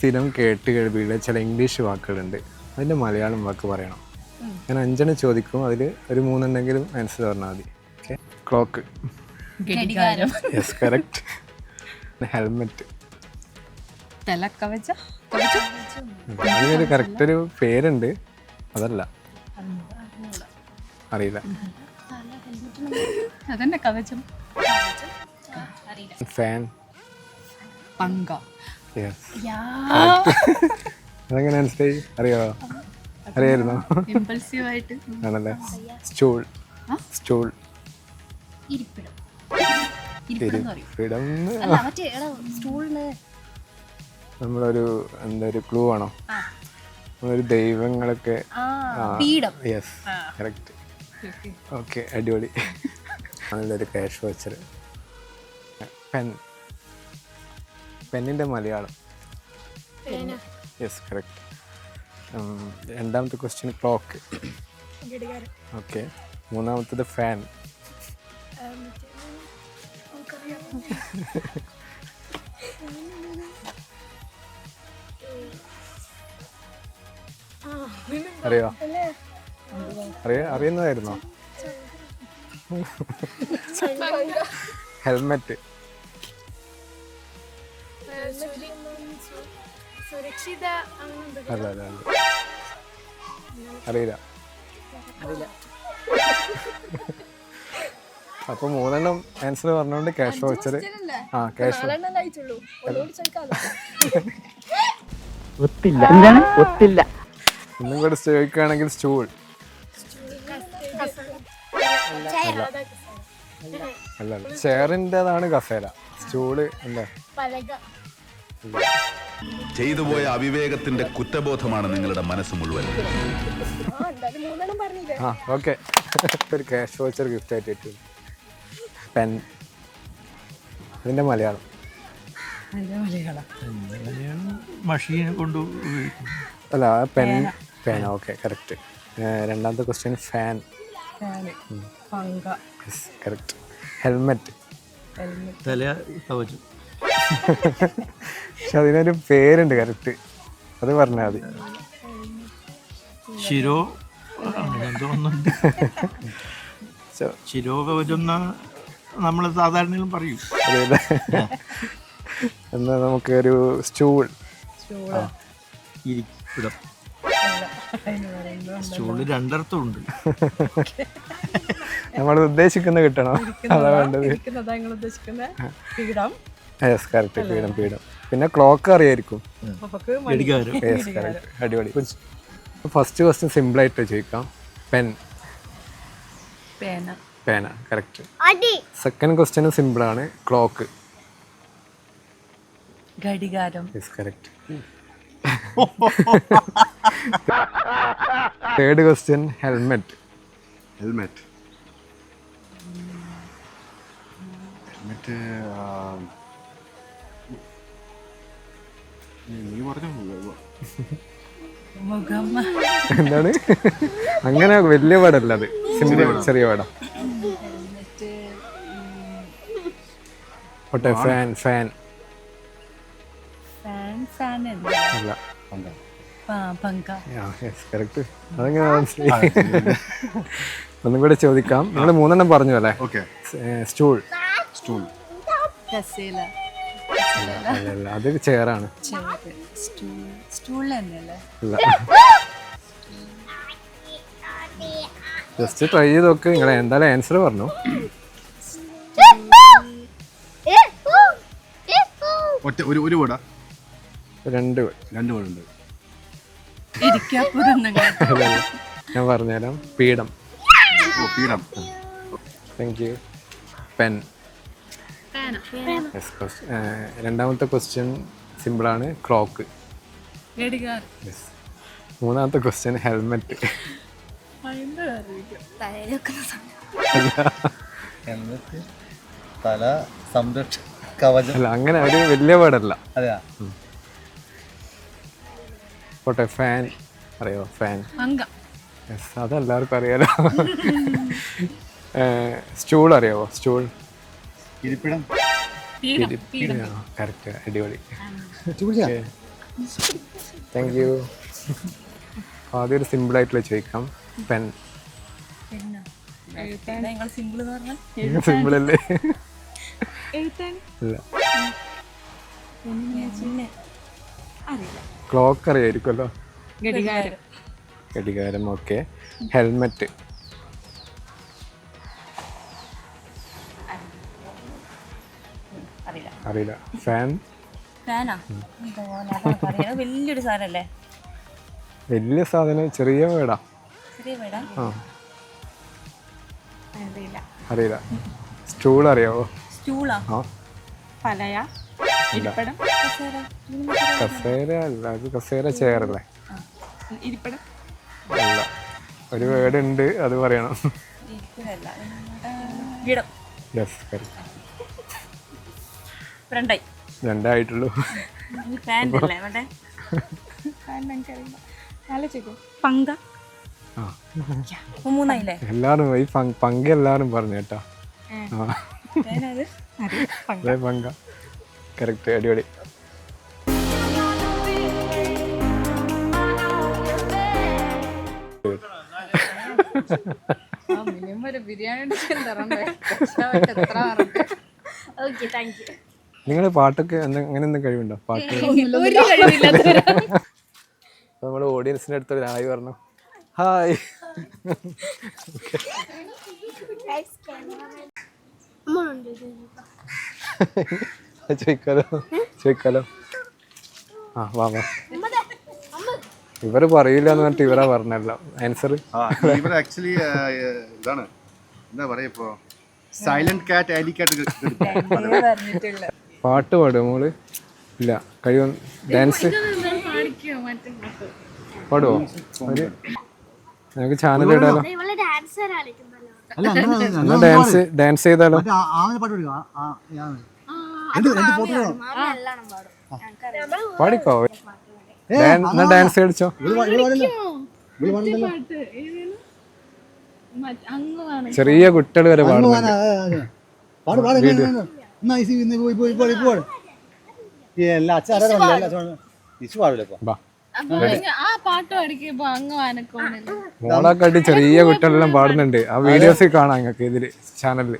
സ്ഥിരം കേട്ട് കേൾവിയുള്ള ചില ഇംഗ്ലീഷ് വാക്കുകളുണ്ട്. അതിന്റെ മലയാളം വാക്ക് പറയണം. ഞാൻ അഞ്ചെണ്ണം ചോദിക്കും അതിൽ ഒരു മൂന്നെണ്ണെങ്കിലും ആൻസർ പറഞ്ഞാൽ മതി. Okay clock yes correct helmet അതിനൊരു കറക്റ്റ് ഒരു പേരുണ്ട്. അതല്ല. അറിയില്ല. അതന്നെ കവചം. ഫാൻ പങ്ക. അതെങ്ങനെ മനസ്സിലായി അറിയോ അറിയായിരുന്നോ? ആണല്ലേ? സ്റ്റൂൾ. സ്റ്റൂൾ. നമ്മളൊരു എന്താ ഒരു ക്ലൂ ആണോ ഒരു ദൈവങ്ങളൊക്കെ യെസ് കറക്റ്റ് ഓക്കെ അടിപൊളി. നല്ലൊരു ക്യാഷ് വാച്ചർ പെൻ പെന്നിന്റെ മലയാളം. യെസ് കറക്റ്റ് രണ്ടാമത്തെ ക്വസ്റ്റ്യൻ ക്ലോക്ക് ഓക്കെ മൂന്നാമത്തത് ഫാൻ അറിയോ? അറിയ അറിയുന്നതായിരുന്നോ? ഹെൽമെറ്റ് സുരക്ഷിത അല്ല അല്ല അല്ല. അറിയില്ല. അപ്പൊ മൂന്നെണ്ണം ആൻസർ പറഞ്ഞോണ്ട് ക്യാഷ് വൗച്ചർ ആ ക്യാഷ് ഒത്തില്ല. ഒന്നും കൂടെ ചോദിക്കുകയാണെങ്കിൽ സ്റ്റൂൾ. അല്ല. അല്ല ചെയറിന്റെതാണ് കസേര. സ്റ്റൂൾ അല്ലേ പലക ചെയ്തു പോയ അവിവേകത്തിന്റെ കുറ്റബോധമാണ് നിങ്ങളുടെ മനസ്സ് മുഴുവൻ. ആ ഓക്കെ. ഒരു ക്യാഷ് വൗച്ചർ ഗിഫ്റ്റ് ആയിട്ട് കിട്ടും. പെൻ ഇതിന്റെ മലയാളം. മഷീനെ കൊണ്ട് അല്ല പെൻ പേന. ഓക്കെ കറക്റ്റ് രണ്ടാമത്തെ ക്വസ്റ്റ്യൻ ഫാൻ കറക്റ്റ് ഹെൽമെറ്റ് തല കവചം പക്ഷെ അതിനൊരു പേരുണ്ട് കറക്റ്റ്. അത് പറഞ്ഞാൽ മതി. ശിരോ നമ്മൾ സാധാരണ പറയും. അതെയല്ലേ? എന്നാ നമുക്കൊരു സ്റ്റൂൾ. ഇരിപ്പിടം. സ്റ്റൂളിൽ രണ്ടർത്ഥമുണ്ട്. നമ്മൾ ഉദ്ദേശിക്കുന്ന കിട്ടണം. അതാ വേണ്ടത്. യെസ് കറക്റ്റ് പീഡം പീഡം പിന്നെ ക്ലോക്ക് അറിയായിരിക്കും. യെസ് കറക്റ്റ് അടിപൊളി. ഫസ്റ്റ് ക്വസ്റ്റ്യൻ സിമ്പിൾ ആയിട്ട് ചോദിക്കാം. പെൻ പേന പേന കറക്റ്റ് അടി. സെക്കൻഡ് ക്വസ്റ്റ്യൻ സിമ്പിൾ ആണ്. Clock ഘടികാരം. Yes correct third question helmet helmet helmet എന്താണ്? അങ്ങനെ വലിയ പടല്ല അത്. സിമ്പിൾ ചെറിയ പടം. Fan fan. അല്ല. പങ്ക. യെസ് കറക്റ്റ് അതെങ്ങനെ മനസ്സിലായി. ഒന്നും കൂടെ ചോദിക്കാം. നിങ്ങൾ മൂന്നെണ്ണം പറഞ്ഞു അല്ലേ? ഓക്കെ. സ്റ്റൂൾ. സ്റ്റൂൾ. കസേല അത് ചെയറാണ്. ജസ്റ്റ് ട്രൈ ചെയ്ത് നോക്ക്. നിങ്ങൾ എന്തായാലും ആൻസർ പറഞ്ഞു. ഒറ്റ ഒരു ഒരു വീടാ രണ്ട് രണ്ട് വീടുണ്ട്. ഞാൻ പറഞ്ഞുതരാം. പീഠം. പീഠം. താങ്ക് യു പെൻ രണ്ടാമത്തെ ക്വസ്റ്റ്യൻ സിമ്പിളാണ് ക്ലോക്ക് മൂന്നാമത്തെ ക്വസ്റ്റ്യൻ ഹെൽമെറ്റ് ഹെൽമെറ്റ് തല സംരക്ഷ കവചം. അല്ല അങ്ങനെ ഒരു വലിയ വേർഡല്ല അതെയാ? പോട്ടെ ഫാൻ അറിയോ ഫാൻ യെസ് അതെല്ലാവർക്കും അറിയാലോ. സ്റ്റൂൾ അറിയാവോ? സ്റ്റൂൾ ഇരിപ്പിടം. കറക്റ്റ് അടിപൊളി. താങ്ക് യു ആദ്യം ഒരു സിമ്പിളായിട്ടുള്ള ചോദിക്കാം. പെൻ സിമ്പിൾ സിമ്പിൾ അല്ലേ? ഇല്ല. ക്ലോക്ക് അറിയായിരിക്കുമല്ലോ. ഘടികാരം. ഘടികാരം ഓക്കെ ഹെൽമെറ്റ് അറിയില്ല. ഫാൻ? ഫാനാ? വലിയൊരു സാധനല്ലേ? വലിയ സാധനം ചെറിയ വീടാ ചെറിയ വീടാ ആ. അറിയില്ല. സ്റ്റൂൾ അറിയാവോ? സ്റ്റൂളാ? ആ. പലയ ഇരിപ്പടം. കസേര. അല്ല അത് കസേര ചെയറല്ലേ ഇരിപ്പടം. അല്ല. ഒരു വേർഡ് ഉണ്ട് അത് പറയണം. യെസ് കറക്റ്റ് രണ്ടായി. രണ്ടായിട്ടുള്ളൂ. പാന്റ് അല്ലേ വേണ്ടേ പങ്ക. മൂന്നായില്ലേ? എല്ലാരും ഈ പങ്ക് പങ്ക് എല്ലാരും പറഞ്ഞു കേട്ടാ. പങ്ക. കറക്റ്റ് അടിപൊളി. ഓക്കെ താങ്ക് യു നിങ്ങൾ പാട്ടൊക്കെ അങ്ങനെ എന്തെങ്കിലും കഴിവുണ്ടോ? പാട്ട്? അപ്പൊ നമ്മുടെ ഓഡിയൻസിന്റെ അടുത്ത് ഒരു ഹായ് പറഞ്ഞു. ഹായ് ചോദിക്കാലോ? ചോദിക്കാലോ? ആ വാ വാ. ഇവർ പറയില്ല എന്ന് പറഞ്ഞിട്ട് ഇവരാ പറഞ്ഞല്ലോ. ആൻസർ ആ ഇവർ ആക്ച്വലി ഇതാണ്. എന്താ പറയാ ഇപ്പോ? സൈലന്റ് കാറ്റ് ആലി കാറ്റ് പറഞ്ഞിട്ടുള്ള പാട്ട് പാടുമോ മോൾ. ഇല്ല കഴിവ് ഡാൻസ് പാടുവോ? ഒരു നമുക്ക് ചാനൽ ഇടാലോ. എന്നാ ഡാൻസ് ഡാൻസ് ചെയ്താലോ? പാടിക്കോ? എന്നാ ഡാൻസ് കളിച്ചോ. ചെറിയ കുട്ടികൾ വരെ അങ്ങ് പോയി പോയി പോയി പോയി എല്ലാ ഇച്ചു പാടില്ല ചെറിയ കുട്ടികളെല്ലാം പാടുന്നുണ്ട്. ആ വീഡിയോസിൽ കാണാം നിങ്ങൾക്ക് ഇതിൽ ചാനലിൽ